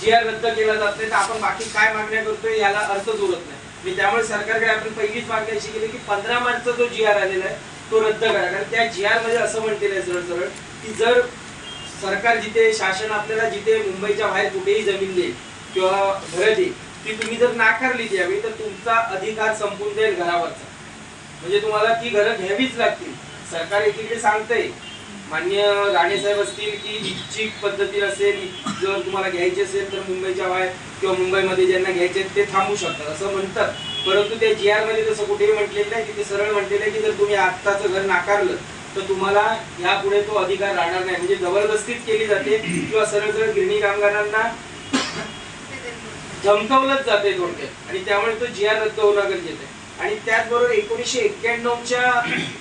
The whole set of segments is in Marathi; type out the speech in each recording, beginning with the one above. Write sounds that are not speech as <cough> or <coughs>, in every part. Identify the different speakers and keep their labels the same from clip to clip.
Speaker 1: जी आर रद्द केला जात नाही तर आपण बाकी काय मागण्या करतोय याला अर्थच उरत नाही. मी त्यामुळे सरकारकडे आपण पहिलीच मागणी अशी केली की पंधरा मार्चचा जो जी आर आलेला आहे तो रद्द करा. कारण त्या जी आरमध्ये असं म्हणलेलं आहे सरळ सरळ की जर सरकार जिथे शासन आपल्याला जिथे मुंबईच्या बाहेर कुठेही जमीन देईल किंवा घरं देईल ती तुम्ही जर नाकारली द्यावी तर तुमचा अधिकार संपून जाईल घरावरचा. म्हणजे तुम्हाला ती घरं घ्यावीच लागतील. सरकार एकीकडे सांगतंय मान्य राणेसाहेब असतील की इच्छिक पद्धती असेल जर तुम्हाला घ्यायची असेल तर मुंबईच्या बाहेर किंवा मुंबईमध्ये ज्यांना घ्यायचे ते थांबू शकतात असं म्हणतात. परंतु त्या जी आरमध्ये तसं कुठेही म्हटलेलं नाही की ते सरळ म्हटलेलं आहे की जर तुम्ही आत्ताचं घर नाकारलं तर तुम्हाला यापुढे तो अधिकार राहणार नाही. म्हणजे जबरदस्तीच केली जाते किंवा सरळ सरळ गिरणी कामगारांना <coughs> धमकावलंच जाते थोडक्यात. आणि त्यामुळे तो जी आर रद्द होणं गरजेचं आहे. आणि त्याचबरोबर एकोणीसशे एक्क्याण्णवच्या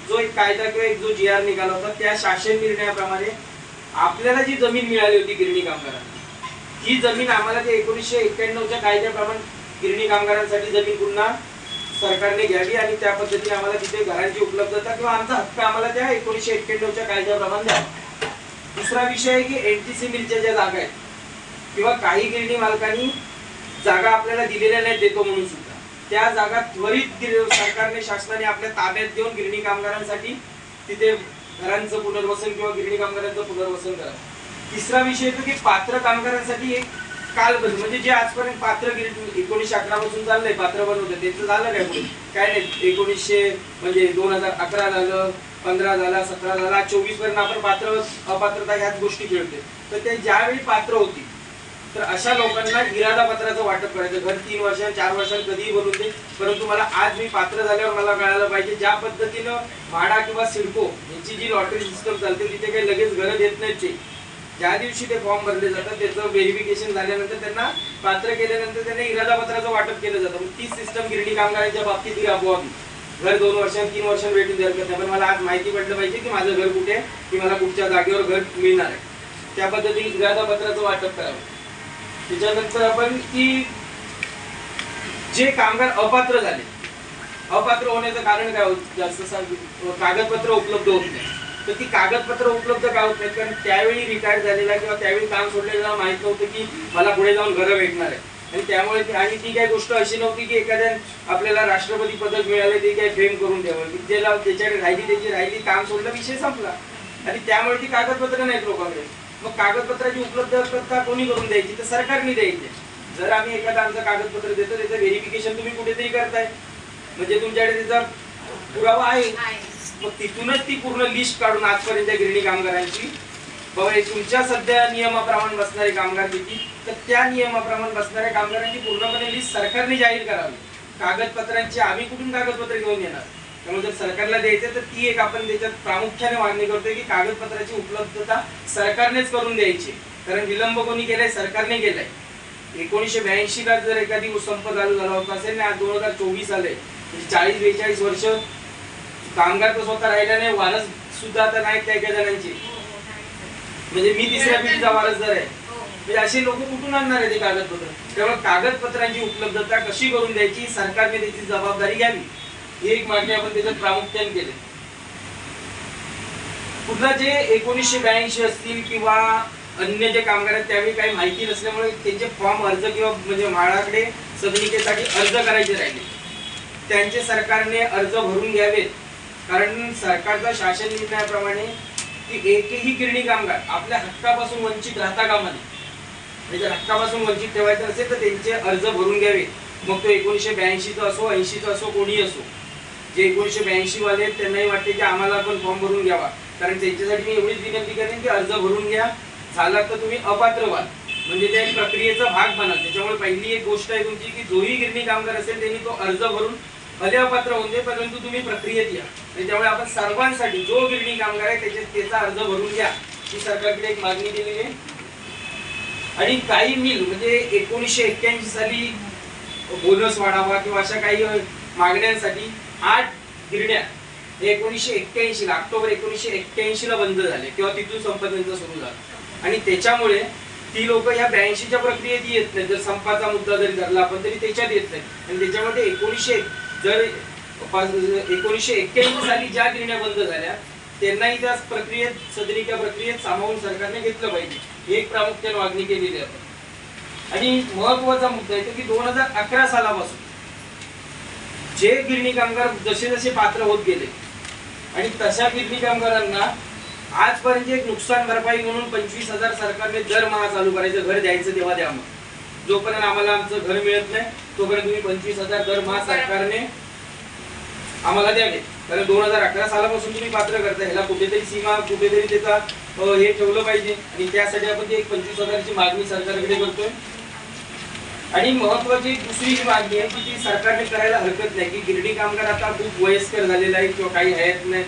Speaker 1: जो एक कायदा किंवा एक जो जी आर निघाला होता त्या शासन निर्णयाप्रमाणे आपल्याला जी जमीन मिळाली होती गिरणी कामगारांना ही जमीन आम्हाला ते एकोणीसशे एक्क्याण्णवच्या कायद्याप्रमाणे गिरणी कामगारांसाठी जमीन पुन्हा सरकारने घ्यावी आणि त्या पद्धतीने आम्हाला तिथे घरांची उपलब्धता किंवा आमचा हक्क आम्हाला त्या एकोणीसशे एक्क्याण्णवच्या कायद्याप्रमाणे द्यावा. दुसरा विषय आहे की एनटीसी मिलच्या ज्या जागा आहेत किंवा काही गिरणी मालकांनी जागा आपल्याला दिलेल्या नाही देतो म्हणून सुद्धा. त्या जागा त्वरित सरकारने शासनाने आपल्या ताब्यात देऊन गिरणी कामगारांसाठी तिथे घरांचं पुनर्वसन किंवा गिरणी कामगारांचं पुनर्वसन करा. तिसरा विषय येतो की पात्र कामगारांसाठी एक कालबद्ध म्हणजे जे आजपर्यंत पात्र एकोणीसशे अकरा पासून चाललंय पात्र बनवतं त्याचं झालं काय पुढे? काय नाही एकोणीसशे म्हणजे दोन हजार अकरा झालं पंधरा झाला सतरा झाला चोवीसपर्यंत आपण पात्र अपात्रता ह्याच गोष्टी खेळतोय. तर ते ज्यावेळी पात्र होती तर अशा लोकांना इरादा पत्राचं वाटप करायचं. घर तीन वर्ष चार वर्षात कधीही बनवून दे. परंतु मला आज मी पात्र झाल्यावर मला कळायला पाहिजे ज्या पद्धतीनं म्हाडा किंवा सिडको यांची जी लॉटरी सिस्टम चालते तिथे काही लगेच घरं देत नाहीत ते. ज्या दिवशी ते फॉर्म भरले जातात त्याचं व्हेरिफिकेशन झाल्यानंतर त्यांना पात्र केल्यानंतर त्यांना इरादा पत्राचं वाटप केलं जातं. मग तीच सिस्टम गिरणी कामगारांच्या बाबतीत ही राबवावी घर दोन वर्षां तीन वर्षां भेटून द्यायला हरकत नाही पण मला आज माहिती पडलं पाहिजे की माझं घर कुठे आहे की मला कुठच्या जागेवर घर मिळणार आहे. त्या पद्धतीने इरादा पत्राचं वाटप करावं. त्याच्यानंतर आपण की जे कामगार अपात्र झाले अपात्र होण्याचं कारण काय होत जास्त कागदपत्र उपलब्ध होत नाही. तर ती कागदपत्र उपलब्ध का होत नाही कारण त्यावेळी रिटायर झालेला किंवा त्यावेळी काम सोडलेला माहीत नव्हतं की मला पुढे जाऊन घरं भेटणार आहे. आणि त्यामुळे आणि ती काही गोष्ट अशी नव्हती की एखाद्या आपल्याला राष्ट्रपती पदक मिळाले ते काही फेम करून द्यावं. ज्याला त्याच्याकडे राहिली त्याची राहिली काम सोडलं विषय संपला. आणि त्यामुळे ती कागदपत्र नाहीत लोकांकडे. मग कागदपत्राची उपलब्धता कोणी करून द्यायची? तर सरकारने द्यायची. जर आम्ही एखादा आमचं कागदपत्र देतो त्याचं व्हेरिफिकेशन तुम्ही कुठेतरी करताय. म्हणजे तुमच्याकडे त्याचा पुरावा आहे. मग तिथूनच ती पूर्ण लिस्ट काढून आजपर्यंत गिरणी कामगारांची. बाबा तुमच्या सध्या नियमाप्रमाणे बसणारे कामगार किती तर त्या नियमाप्रमाणे बसणाऱ्या कामगारांची पूर्णपणे लिस्ट सरकारने जाहीर करावी. कागदपत्रांची आम्ही कुठून कागदपत्र घेऊन येणार? त्यामुळे जर सरकारला द्यायचं तर ती एक आपण त्याच्यात प्रामुख्याने मागणी करतोय की कागदपत्राची उपलब्धता सरकारनेच करून द्यायची. कारण विलंब कोणी केलाय? सरकारने केलाय. एकोणीसशे ब्याऐंशी ला जर एखादी संप चालू झाला होता असेल ना दोन हजार चोवीस आले म्हणजे चाळीस बेचाळीस वर्ष कामगार तर स्वतः राहिला नाही वारस सुद्धा आता नाहीत काही काही जणांची. म्हणजे मी तिसऱ्या पिढीचा वारसदार आहे. म्हणजे असे लोक कुठून आणणार आहे ते कागदपत्र? त्यामुळे कागदपत्रांची उपलब्धता कशी करून द्यायची सरकारने त्याची जबाबदारी घ्यावी. ही एक मागणी आपण त्याच्यात प्रामुख्याने केली पुन्हा जे एकोणीसशे ब्याऐंशी असतील किंवा अन्य जे कामगार आहेत त्यावेळी काही माहिती नसल्यामुळे त्यांचे फॉर्म अर्ज किंवा म्हणजे म्हाडाकडे सदनिकेसाठी अर्ज करायचे राहिले. त्यांचे सरकारने अर्ज भरून घ्यावेत. कारण सरकारचा शासन निर्णयाप्रमाणे की एकही गिरणी कामगार आपल्या हक्कापासून वंचित राहता कामा नये. म्हणजे जर हक्कापासून वंचित ठेवायचं असेल तर त्यांचे अर्ज भरून घ्यावे मग तो एकोणीसशे ब्याऐंशीचा असो ऐंशीचा असो कोणी असो. जे एकोणीसशे ब्याऐंशी वाले आहेत त्यांनाही वाटते की आम्हाला पण फॉर्म भरून घ्यावा. कारण त्यांच्यासाठी मी एवढीच विनंती करेन की अर्ज भरून घ्या. झाला तर तुम्ही अपात्र व्हाल म्हणजे त्या प्रक्रियेचा भाग बनाल त्याच्यामुळे पहिली एक गोष्ट आहे तुमची की जोही गिरणी कामगार असेल त्यांनी तो अर्ज भरून भले अपात्र होऊन दे परंतु तुम्ही प्रक्रियेत या. आणि त्यामुळे आपण सर्वांसाठी जो गिरणी कामगार आहे त्याच्या त्याचा अर्ज भरून घ्या. ही सरकारकडे एक मागणी केलेली आहे. आणि काही मिल म्हणजे एकोणीसशे एक्क्याऐंशी साली बोनस वाढावा किंवा अशा काही मागण्यांसाठी आठ गिरण्या एकोणीसशे एक्क्याऐंशी ला ऑक्टोबर एकोणीसशे एक्क्याऐंशी ला बंद झाले. किंवा तिथून संप त्यांचा सुरू झाला. आणि त्याच्यामुळे ती लोक या ब्याऐंशीच्या प्रक्रियेत येत नाही जर संपाचा मुद्दा जरी धरला आपण तरी त्याच्यात येत नाही आणि त्याच्यामध्ये एकोणीसशे जर एकोणीसशे एक्क्याऐंशी साली ज्या गिरण्या बंद झाल्या त्यांनाही त्या प्रक्रियेत सदनिका प्रक्रियेत सामावून सरकारने घेतलं पाहिजे. एक प्रामुख्याने मागणी केलेली आहे. आपण. आणि महत्त्वाचा मुद्दा येतो की दोन हजार अकरा सालापासून जे गिरणी कामगार जसे जसे पात्र होत गेले आणि तशा गिरणी कामगारांना आजपर्यंत एक नुकसान भरपाई म्हणून पंचवीस हजार सरकारने दरमहा चालू करायचं घर द्यायचं तेव्हा द्या मग जोपर्यंत आम्हाला आमचं घर मिळत नाही तोपर्यंत तुम्ही पंचवीस हजार दरमहा सरकारने आम्हाला द्यावे. कारण दोन हजार अकरा सालापासून तुम्ही पात्र करता ह्याला कुठेतरी सीमा कुठेतरी त्याचा हे ठेवलं पाहिजे. आणि त्यासाठी आपण ती एक पंचवीस हजाराची मागणी सरकारकडे करतोय. आणि महत्वाची दुसरी जी मागणी आहे की ती सरकारने करायला हरकत नाही की गिरणी कामगार आता खूप वयस्कर झालेला आहे किंवा काही आहेत नाही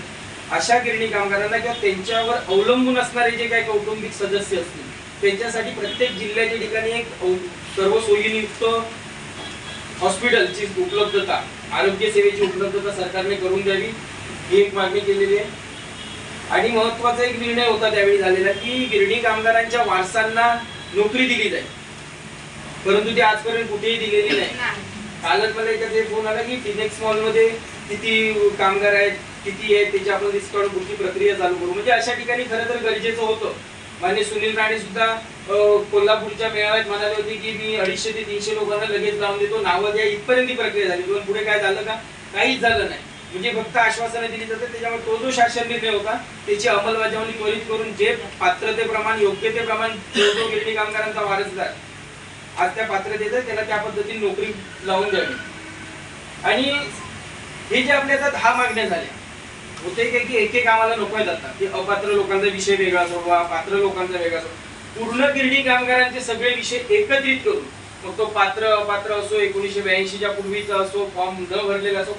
Speaker 1: अशा गिरणी कामगारांना किंवा त्यांच्यावर अवलंबून असणारे जे काही कौटुंबिक सदस्य असतील त्यांच्यासाठी प्रत्येक जिल्ह्याच्या ठिकाणी एक सर्व सोयीनियुक्त हॉस्पिटलची उपलब्धता आरोग्य सेवेची उपलब्धता सरकारने करून द्यावी ही एक मागणी केलेली आहे. आणि महत्त्वाचा एक निर्णय होता त्यावेळी झालेला की गिरणी कामगारांच्या वारसांना नोकरी दिली जाईल. परंतु ती आजपर्यंत कुठेही दिलेली नाही. कालच मला एखादा फोन आला की फिनेक्स मॉलमध्ये किती कामगार आहेत किती आहेत त्याची आपण काढून पुढची प्रक्रिया चालू करू. म्हणजे अशा ठिकाणी खरं तर गरजेचं होतं. मान्य सुनील राणे सुद्धा कोल्हापूरच्या मेळाव्यात म्हणाले होते की मी अडीचशे ते तीनशे लोकांना लगेच लावून देतो. नावं द्या इथपर्यंत ही प्रक्रिया झाली. पण पुढे काय झालं का? काहीच झालं नाही. म्हणजे फक्त आश्वासनं दिली जातात. त्याच्यामुळे तो जो शासन निर्णय होता त्याची अंमलबजावणी त्वरित करून जे पात्रतेप्रमाणे योग्यतेप्रमाणे जो गिरणी कामगारांचा वारसदार आज त्या पात्रतेचं त्याला त्या पद्धतीने नोकरी लावून द्यावी. आणि हे जे आपल्या आता दहा मागण्या झाल्या होते काय की एक एक आम्हाला नको जातात की अपात्र लोकांचा विषय वेगळा सोडवा पात्र लोकांचा वेगळा सोडवा पूर्ण गिरणी कामगारांचे सगळे विषय एकत्रित करून मग तो पात्र अपात्र असो एकोणीशे ब्याऐंशीच्या पूर्वीचा असो फॉर्म न भरलेला असो